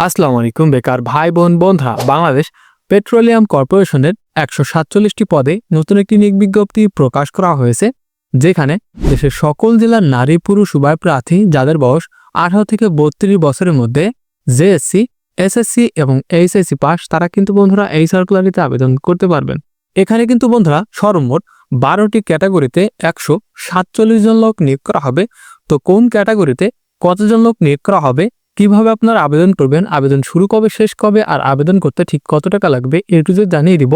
আসসালামু আলাইকুম, বেকার ভাই বোন বন্ধুরা। বাংলাদেশ পেট্রোলিয়াম কর্পোরেশনের একশো সাতচল্লিশটি পদে নতুন একটি নিয়োগ বিজ্ঞপ্তি প্রকাশ করা হয়েছে, যেখানে দেশের সকল জেলার নারী, পুরুষ, উভয় প্রার্থী যাদের বয়স আঠারো থেকে বত্রিশ বছরের মধ্যে জেএসসি এসএসসি এবং এইচএসসি পাস, তারা কিন্তু বন্ধুরা এই সার্কুলারিতে আবেদন করতে পারবেন। এখানে কিন্তু বন্ধুরা সর্বমোট বারোটি ক্যাটাগরিতে একশো সাতচল্লিশ জন লোক নিয়োগ করা হবে। তো কোন ক্যাটাগরিতে কতজন লোক নিয়োগ করা হবে কীভাবে আপনারা আবেদন করবেন, আবেদন শুরু কবে, শেষ কবে, আর আবেদন করতে ঠিক কত টাকা লাগবে এ টু জানিয়ে দিব।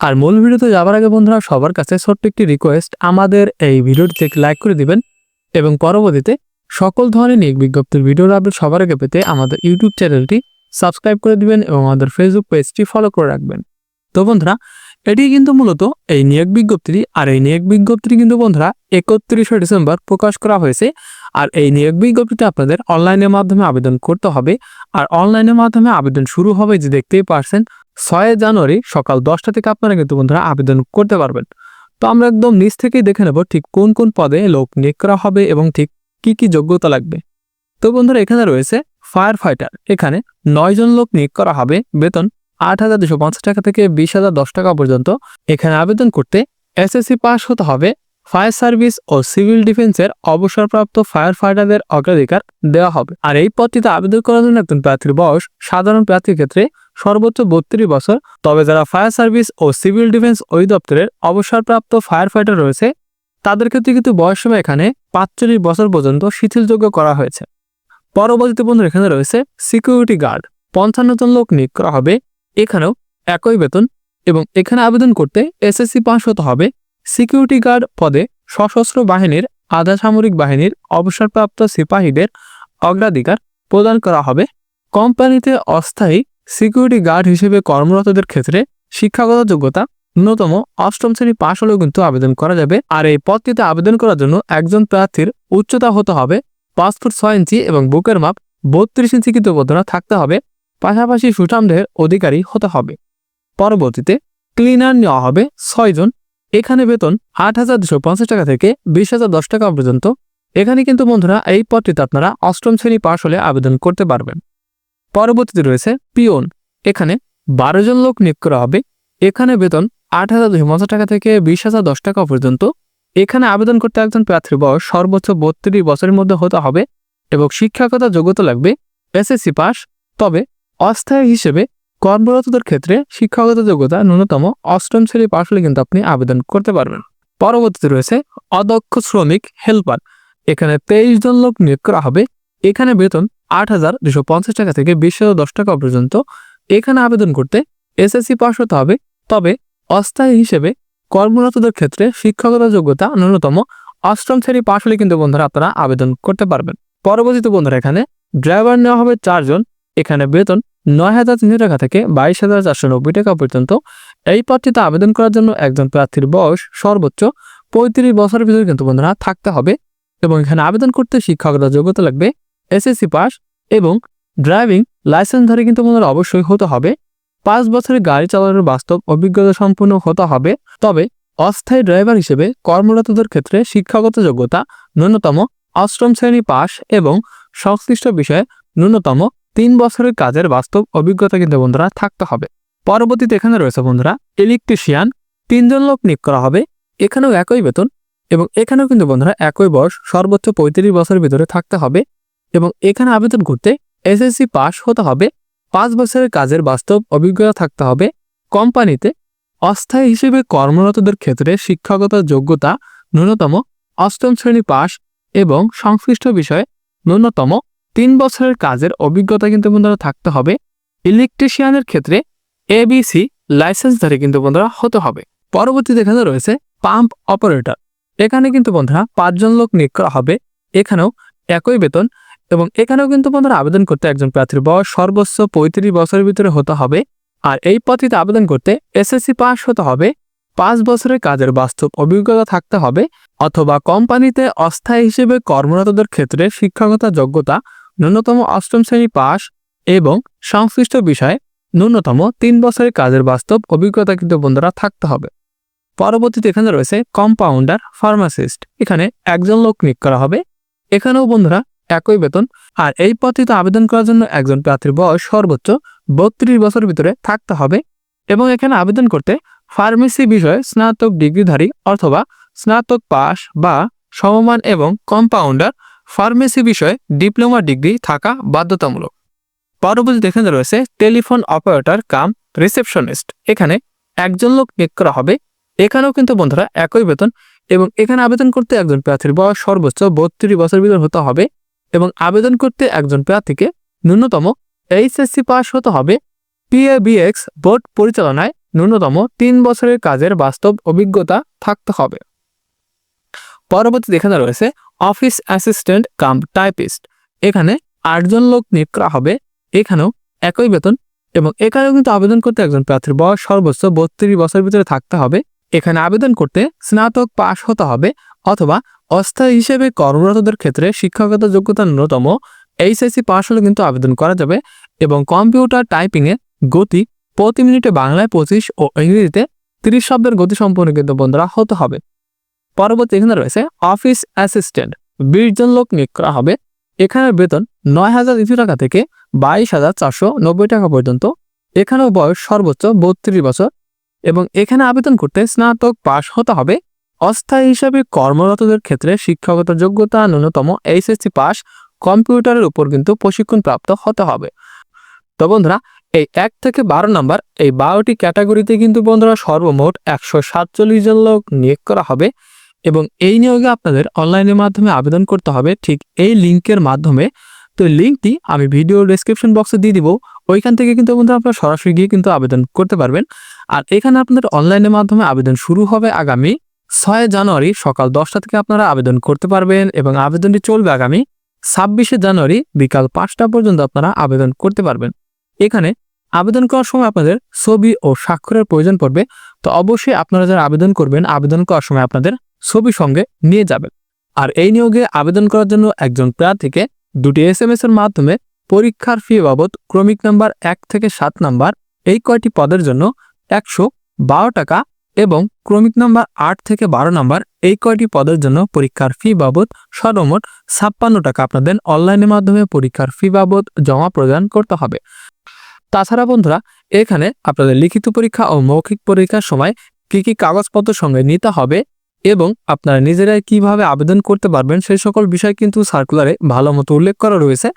আর মূল ভিডিওতে যাওয়ার আগে বন্ধুরা, সবার কাছে ছোট্ট একটি রিকোয়েস্ট আমাদের এই ভিডিওটি থেকে লাইক করে দিবেন এবং পরবর্তীতে সকল ধরনের নিয়োগ বিজ্ঞপ্তির ভিডিওর আপডেট সবার আগে পেতে আমাদের ইউটিউব চ্যানেলটি সাবস্ক্রাইব করে দিবেন এবং আমাদের ফেসবুক পেজটি ফলো করে রাখবেন। তো বন্ধুরা, এটি কিন্তু মূলত এই নিয়োগ বিজ্ঞপ্তিটি, আর এই নিয়োগ বিজ্ঞপ্তিটি কিন্তু বন্ধুরা একত্রিশে ডিসেম্বর প্রকাশ করা হয়েছে। আর এই নিয়োগ বিজ্ঞপ্তিতে আপনাদের অনলাইনের মাধ্যমে আবেদন করতে হবে। আর অনলাইনের মাধ্যমে আবেদন শুরু হবে যে দেখতেই পারছেন, ছয় জানুয়ারি সকাল দশটা থেকে আপনারা কিন্তু বন্ধুরা আবেদন করতে পারবেন। তো আমরা একদম নিচ থেকেই দেখে নেব ঠিক কোন কোন পদে লোক নিয়োগ করা হবে এবং ঠিক কি কি যোগ্যতা লাগবে। তো বন্ধুরা এখানে রয়েছে ফায়ার ফাইটার এখানে নয় জন লোক নিয়োগ করা হবে, বেতন আট হাজার দুশো টাকা থেকে বিশ হাজার দশ টাকা পর্যন্ত। এখানে আবেদন করতে এসএসসি পাস হতে হবে ফায়ার সার্ভিস ও সিভিল ডিফেন্সের অবসরপ্রাপ্ত ফায়ার ফাইটারদের অগ্রাধিকার দেওয়া হবে। আর এই পদটিতে আবেদন করার জন্য একজন প্রার্থীর বয়স সাধারণ প্রার্থীর ক্ষেত্রে সর্বোচ্চ বত্রিশ বছর। তবে যারা ফায়ার সার্ভিস ও সিভিল ডিফেন্স অধিদপ্তরের অবসরপ্রাপ্ত ফায়ার ফাইটার রয়েছে, তাদের ক্ষেত্রে কিন্তু বয়স সীমা এখানে পাঁচচল্লিশ বছর পর্যন্ত শিথিলযোগ্য করা হয়েছে। পরবর্তীতে বন্ধু এখানে রয়েছে সিকিউরিটি গার্ড। পঞ্চান্ন জন লোক নিয়োগ করা হবে। এখানেও একই বেতন এবং এখানে আবেদন করতে এসএসসি পাস হতে হবে। সিকিউরিটি গার্ড পদে সশস্ত্র বাহিনীর আধা সামরিক বাহিনীর অবসরপ্রাপ্ত সিপাহীদের অগ্রাধিকার প্রদান করা হবে। কোম্পানিতে অস্থায়ী সিকিউরিটি গার্ড হিসেবে কর্মরতদের ক্ষেত্রে শিক্ষাগত যোগ্যতা ন্যূনতম অষ্টম শ্রেণি পাশ হলেও কিন্তু আবেদন করা যাবে। আর এই পদটিতে আবেদন করার জন্য একজন প্রার্থীর উচ্চতা হতে হবে পাঁচ ফুট ছয় ইঞ্চি এবং বুকের মাপ বত্রিশ ইঞ্চি কিন্তু বোধনা থাকতে হবে। পাশাপাশি সুঠামদেহের অধিকারী হতে হবে। পরবর্তীতে ক্লিনার নেওয়া হবে ছয়জন এখানে বেতন আট হাজার দুশো পঞ্চাশ টাকা থেকে বিশ হাজার দশ টাকা পর্যন্ত। এখানে কিন্তু বন্ধুরা এই পদটিতে আপনারা অষ্টম শ্রেণি পাশ হলে আবেদন করতে পারবেন। পরবর্তীতে রয়েছে পিওন। এখানে বারো জন লোক নিয়োগ করা হবে। এখানে বেতন আট হাজার দুশো পঞ্চাশ টাকা থেকে বিশ হাজার দশ টাকা পর্যন্ত। এখানে আবেদন করতে একজন প্রার্থীর বয়স সর্বোচ্চ বত্রিশ বছরের মধ্যে হতে হবে এবং শিক্ষাগত যোগ্যতা লাগবে এসএসসি পাস তবে অস্থায়ী হিসেবে কর্মরতদের ক্ষেত্রে শিক্ষাগত যোগ্যতা ন্যূনতম অষ্টম শ্রেণি পাশ হলে কিন্তু আপনি আবেদন করতে পারবেন। পরবর্তীতে রয়েছে অদক্ষ শ্রমিক হেল্পার। এখানে তেইশ জন লোক নিয়োগ করা হবে। এখানে বেতন আট হাজার দুশো পঞ্চাশ টাকা থেকে বিশ হাজার দশ টাকা পর্যন্ত। এখানে আবেদন করতে এসএসসি পাস হতে হবে। তবে অস্থায়ী হিসেবে কর্মরতদের ক্ষেত্রে শিক্ষাগত যোগ্যতা ন্যূনতম অষ্টম শ্রেণি পাশ হলে কিন্তু বন্ধুরা আপনারা আবেদন করতে পারবেন। পরবর্তীতে বন্ধুরা এখানে ড্রাইভার নেওয়া হবে চারজন। এখানে বেতন নয় হাজার তিনশো টাকা থেকে বাইশ হাজার চারশো নব্বই টাকা পর্যন্ত। এই পদটিতে আবেদন করার জন্য একজন প্রার্থীর বয়স সর্বোচ্চ পঁয়ত্রিশ বছরের ভিতরে কিন্তু বন্ধুরা থাকতে হবে এবং এখানে আবেদন করতে শিক্ষকতা যোগ্যতা লাগবে, এসএসসি পাস এবং ড্রাইভিং লাইসেন্স ধরে কিন্তু বন্ধুরা অবশ্যই হতে হবে। পাঁচ বছরের গাড়ি চালানোর বাস্তব অভিজ্ঞতা সম্পূর্ণ হতে হবে। তবে অস্থায়ী ড্রাইভার হিসেবে কর্মরতদের ক্ষেত্রে শিক্ষাগত যোগ্যতা ন্যূনতম অষ্টম শ্রেণি পাস এবং সংশ্লিষ্ট বিষয়ে ন্যূনতম তিন বছরের কাজের বাস্তব অভিজ্ঞতা কিন্তু বন্ধুরা থাকতে হবে। পরবর্তীতে এখানে রয়েছে বন্ধুরা, ইলেকট্রিশিয়ান, তিনজন লোক নিয়োগ করা হবে, এখানেও একই বেতন এবং এখানেও কিন্তু বন্ধুরা একই বয়স, সর্বোচ্চ পঁয়ত্রিশ বছরের ভিতরে থাকতে হবে এবং এখানে আবেদন করতে এসএসসি পাস হতে হবে। পাঁচ বছরের কাজের বাস্তব অভিজ্ঞতা থাকতে হবে। কোম্পানিতে অস্থায়ী হিসেবে কর্মরতদের ক্ষেত্রে শিক্ষাগত যোগ্যতা ন্যূনতম অষ্টম শ্রেণি পাস এবং সংশ্লিষ্ট বিষয়ে ন্যূনতম তিন বছরের কাজের অভিজ্ঞতা কিন্তু বন্ধুরা থাকতে হবে। ইলেকট্রিশিয়ানের ক্ষেত্রে এবিসি লাইসেন্সধারী কিন্তু বন্ধুরা হতে হবে। পরবর্তীতে এখানে রয়েছে পাম্প অপারেটর। এখানে কিন্তু বন্ধুরা পাঁচজন লোক নিয়োগ করা হবে। এখানেও একই বেতন এবং এখানেও কিন্তু বন্ধুরা আবেদন করতে একজন প্রার্থীর বয়স সর্বোচ্চ পঁয়ত্রিশ বছরের ভিতরে হতে হবে। আর এই পদ্ধতিতে আবেদন করতে এসএসসি পাস হতে হবে। পাঁচ বছরের কাজের বাস্তব অভিজ্ঞতা থাকতে হবে। অথবা কোম্পানিতে অস্থায়ী হিসেবে কর্মরতদের ক্ষেত্রে শিক্ষাগত যোগ্যতা ন্যূনতম অষ্টম শ্রেণি পাস এবং সংশ্লিষ্ট বিষয়ে ন্যূনতম তিন বছরের কাজের বাস্তব অভিজ্ঞতা কিন্তু বন্ধুরা থাকতে হবে। পরবর্তীতে এখানে রয়েছে কম্পাউন্ডার ফার্মাসিস্ট এখানে একজন লোক নিয়োগ করা হবে। এখানেও বন্ধুরা একই বেতন। আর এই পদটিতে আবেদন করার জন্য একজন প্রার্থীর বয়স সর্বোচ্চ বত্রিশ বছর ভিতরে থাকতে হবে। এবং এখানে আবেদন করতে ফার্মেসি বিষয়ে স্নাতক ডিগ্রিধারী অথবা স্নাতক পাস বা সমমান এবং কম্পাউন্ডার ফার্মেসি বিষয়ে ডিপ্লোমা ডিগ্রি থাকা বাধ্যতামূলক। পরবর্তী এখানে রয়েছে, টেলিফোন অপারেটর কাম রিসেপশনিস্ট। এখানে একজন লোক নিয়োগ করা হবে। এখানেও কিন্তু বন্ধুরা একই বেতন এবং এখানে আবেদন করতে একজন প্রার্থীর বয়স সর্বোচ্চ বত্রিশ বছর ভিতর হতে হবে এবং আবেদন করতে একজন প্রার্থীকে ন্যূনতম এইচএসসি পাস হতে হবে। পিএবিএক্স বোর্ড পরিচালনায় ন্যূনতম তিন বছরের কাজের বাস্তব অভিজ্ঞতা থাকতে হবে। পরবর্তীতে এখানে রয়েছে অফিস অ্যাসিস্ট্যান্ট কাম টাইপিস্ট। এখানে আটজন লোক নিয়োগ করা হবে, এখানেও একই বেতন এবং এখানেও কিন্তু আবেদন করতে একজন প্রার্থীর বয়স সর্বোচ্চ বত্রিশ বছরের ভিতরে থাকতে হবে। এখানে আবেদন করতে স্নাতক পাশ হতে হবে অথবা অস্থায়ী হিসেবে কর্মরতদের ক্ষেত্রে শিক্ষাগত যোগ্যতা ন্যূনতম এইচএসসি পাশ হলে কিন্তু আবেদন করা যাবে এবং কম্পিউটার টাইপিংয়ে গতি প্রতি মিনিটে বাংলায় পঁচিশ ও ইংরেজিতে তিরিশ শব্দের গতি সম্পন্ন কিন্তু বন্ধুরা হতে হবে। পরবর্তী এখানে রয়েছে অফিস অ্যাসিস্ট্যান্ট বিশ জন লোক নিয়োগ করা হবে। এখানের বেতন নয় হাজার তিনশো টাকা থেকে বাইশ হাজার চারশো নব্বই টাকা পর্যন্ত। এখানেও বয়স সর্বোচ্চ বত্রিশ বছর এবং এখানে আবেদন করতে স্নাতক পাশ হতে হবে। অস্থায়ী হিসাবে কর্মরতদের ক্ষেত্রে শিক্ষাগত যোগ্যতা ন্যূনতম এইচএসসি পাস কম্পিউটারের উপর কিন্তু প্রশিক্ষণ প্রাপ্ত হতে হবে। তো বন্ধুরা, এই এক থেকে বারো নাম্বার এই বারোটি ক্যাটাগরিতে কিন্তু বন্ধুরা সর্বমোট একশো সাতচল্লিশ জন লোক নিয়োগ করা হবে। এবং এই নিয়োগে আপনাদের অনলাইনের মাধ্যমে আবেদন করতে হবে। ঠিক এই লিঙ্কের মাধ্যমে। তো লিঙ্কটি আমি ভিডিও ডেসক্রিপশন বক্সে দিয়ে দিব। ওইখান থেকে কিন্তু বন্ধুরা আপনারা সরাসরি গিয়ে কিন্তু আবেদন করতে পারবেন। আর এখানে আপনাদের অনলাইনের মাধ্যমে আবেদন শুরু হবে আগামী ছয় জানুয়ারি সকাল দশটা থেকে আপনারা আবেদন করতে পারবেন এবং আবেদনটি চলবে আগামী ছাব্বিশে জানুয়ারি বিকাল পাঁচটা পর্যন্ত আপনারা আবেদন করতে পারবেন। এখানে আবেদন করার সময় আপনাদের ছবি ও স্বাক্ষরের প্রয়োজন পড়বে। তো অবশ্যই আপনারা যারা আবেদন করবেন, আবেদন করার সময় আপনাদের ছবি সঙ্গে নিয়ে যাবেন। আর এই নিয়োগে আবেদন করার জন্য একজন প্রার্থীকে দুটি এস এম এর মাধ্যমে পরীক্ষার ফি বাবদ ক্রমিক নাম্বার এক থেকে সাত নাম্বার এই কয়টি পদের জন্য একশো বারো টাকা এবং ক্রমিক নাম্বার আট থেকে বারো নাম্বার এই কয়টি পদের জন্য পরীক্ষার ফি বাবদ সর্বমোট ছাপ্পান্ন টাকা আপনাদের অনলাইনের মাধ্যমে পরীক্ষার ফি বাবদ জমা প্রদান করতে হবে। তাছাড়া বন্ধুরা, এখানে আপনাদের লিখিত পরীক্ষা ও মৌখিক পরীক্ষার সময় কি কি কাগজপত্র সঙ্গে নিতে হবে এবং আপনারা নিজেরাই কীভাবে আবেদন করতে পারবেন সেই সকল বিষয় কিন্তু সার্কুলারে ভালো মতো উল্লেখ করা রয়েছে।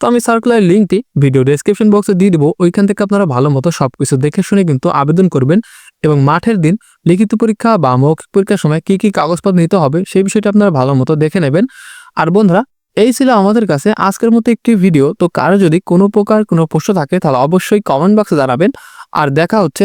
তো আমি সার্কুলার লিঙ্কটি ভিডিও ডেসক্রিপশন বক্সে দিয়ে দেবো। ওইখান থেকে আপনারা ভালো মতো সব কিছু দেখে শুনে কিন্তু আবেদন করবেন এবং মাঠের দিন লিখিত পরীক্ষা বা মৌখিক পরীক্ষার সময় কি কি কাগজপত্র নিতে হবে সেই বিষয়টি আপনারা ভালো মতো দেখে নেবেন। আর বন্ধুরা, এই ছিল আমাদের কাছে আজকের মতো একটি ভিডিও তো কারও যদি কোনো প্রকার কোনো প্রশ্ন থাকে তাহলে অবশ্যই কমেন্ট বক্সে জানাবেন। আর দেখা হচ্ছে